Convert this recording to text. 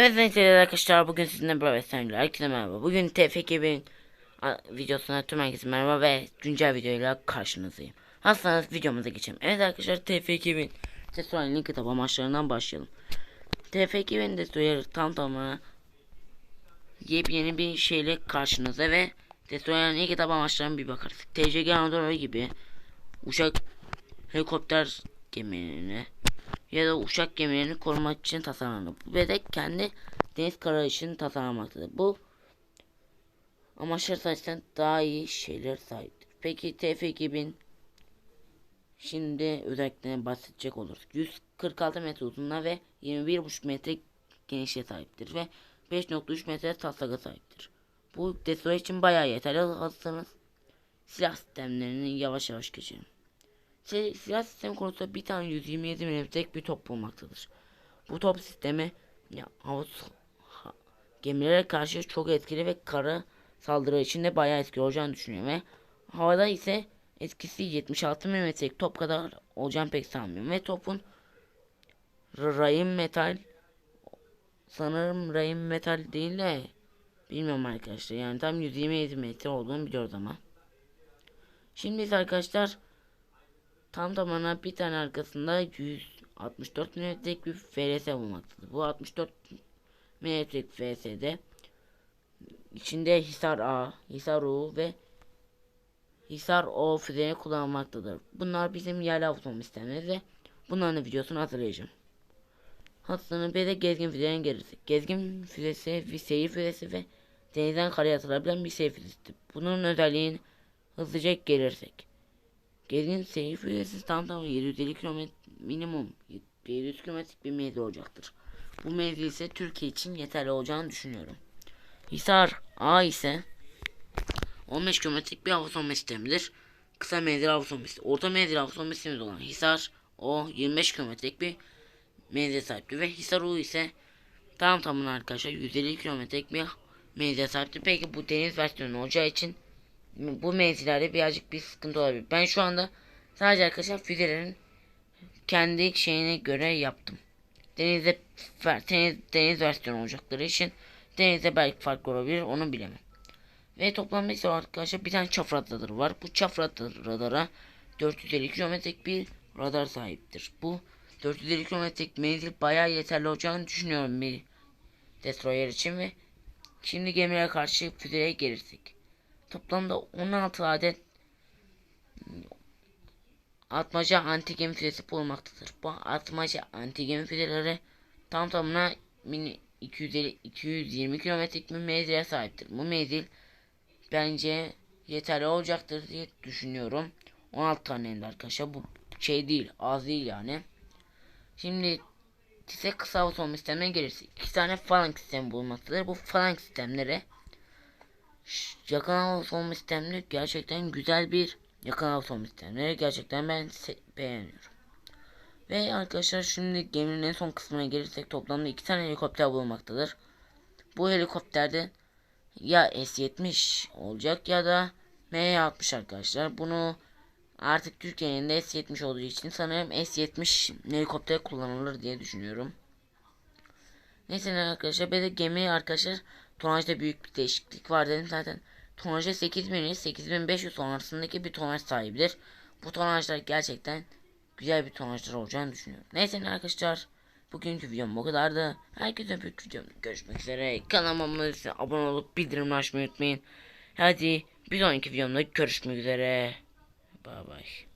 Evet sevgili arkadaşlar bugün sizinle beraber sevgili herkese merhaba. Bugün TF2000 videosuna tüm herkese merhaba ve güncel videoyla karşınızdayım. Hazırsanız videomuza geçelim. Evet arkadaşlar TF2000 Testosteron link kitap amaçlarından başlayalım. TF2000 Testosteron tam tamına yepyeni bir şeyle karşınızda ve Testosteron link kitap amaçlarına bir bakarız. TCG Anadolu gibi uçak helikopter gemilerine ya da uçak gemilerini korumak için tasarlandı. Bu bedek kendi deniz kara için tasarlanmaktadır. Bu amaçlar sayesinde daha iyi şeyler sahiptir. Peki TF2000 şimdi özelliklerine bahsedecek oluruz. 146 metre uzunluğuna ve 21,5 metre genişliğe sahiptir ve 5.3 metre taslaga sahiptir. Bu destroy için bayağı yeterli hazırsanız silah sistemlerini yavaş yavaş geçelim. Sil- Silah sistemi konusunda bir tane 127 mm'lik bir top bulunmaktadır. Bu top sistemi ya, havuz ha- gemilere karşı çok etkili ve kara saldırı için de bayağı etkili olacağını düşünüyorum ve havada ise etkisi 76 mm'lik top kadar olacağını pek sanmıyorum ve topun r- rayın metal sanırım rayın metal değil de bilmiyorum arkadaşlar yani tam 127 metre olduğunu biliyoruz ama şimdi ise arkadaşlar Tam tamına bir tane arkasında 164 mm'lik bir FRS bulunmaktadır. Bu 64 mm'lik FS'de içinde Hisar A, Hisar U ve Hisar O füzeleri kullanılmaktadır. Bunlar bizim yerli avutma sistemleri bunların videosunu hazırlayacağım. Hastanın bir de gezgin füzelerine gelirse. Gezgin füzesi bir seyir füzesi ve denizden karaya atılabilen bir seyir füzesidir. Bunun özelliğini hızlıca gelirsek. Gezgin seyir füzesi tam tamı 750 km minimum 700 kilometrelik bir menzil olacaktır. Bu menzil ise Türkiye için yeterli olacağını düşünüyorum. Hisar A ise 15 kilometrelik bir hava savunma sistemidir. Kısa menzil hava savunma sistemi. Orta menzil hava savunma sistemimiz olan Hisar O 25 kilometrelik bir menzil sahiptir. Ve Hisar U ise tam tamına arkadaşlar 150 kilometrelik bir menzil sahiptir. Peki bu deniz versiyonu olacağı için bu menzillerde birazcık bir sıkıntı olabilir. Ben şu anda sadece arkadaşlar füzelerin kendi şeyine göre yaptım. Denizde deniz, deniz versiyonu olacakları için denizde belki fark olabilir onu bilemem. Ve toplamda ise arkadaşlar bir tane çaf radarı var. Bu çaf radara 450 kilometrelik bir radar sahiptir. Bu 450 kilometrelik menzil bayağı yeterli olacağını düşünüyorum bir destroyer için ve şimdi gemilere karşı füzelere gelirsek. Toplamda 16 adet atmaca antigen füzesi bulunmaktadır. Bu atmaca antigen füzeleri tam tamına mini 250 220 kilometrelik bir menzile sahiptir. Bu menzil bence yeterli olacaktır diye düşünüyorum. 16 tane arkadaşlar bu şey değil az değil yani. Şimdi size kısa hava sistemine gelirse iki tane falank sistemi bulunmaktadır. Bu falank sistemleri hava savunma sistemleri gerçekten güzel bir hava savunma sistemleri gerçekten ben beğeniyorum. Ve arkadaşlar şimdi geminin en son kısmına gelirsek toplamda iki tane helikopter bulunmaktadır. Bu helikopterde ya S-70 olacak ya da M-60 arkadaşlar. Bunu artık Türkiye'nin de S-70 olduğu için sanırım S-70 helikopter kullanılır diye düşünüyorum. Neyse arkadaşlar bir de gemi arkadaşlar tonajda büyük bir değişiklik var dedim zaten. Tonajda 8000 8500 sonrasındaki bir tonaj sahibidir. Bu tonajlar gerçekten güzel bir tonajlar olacağını düşünüyorum. Neyse arkadaşlar bugünkü videom bu kadardı. Herkese büyük videomda görüşmek üzere. Kanalıma abone olup bildirim açmayı unutmayın. Hadi bir sonraki videomda görüşmek üzere. Bay bay.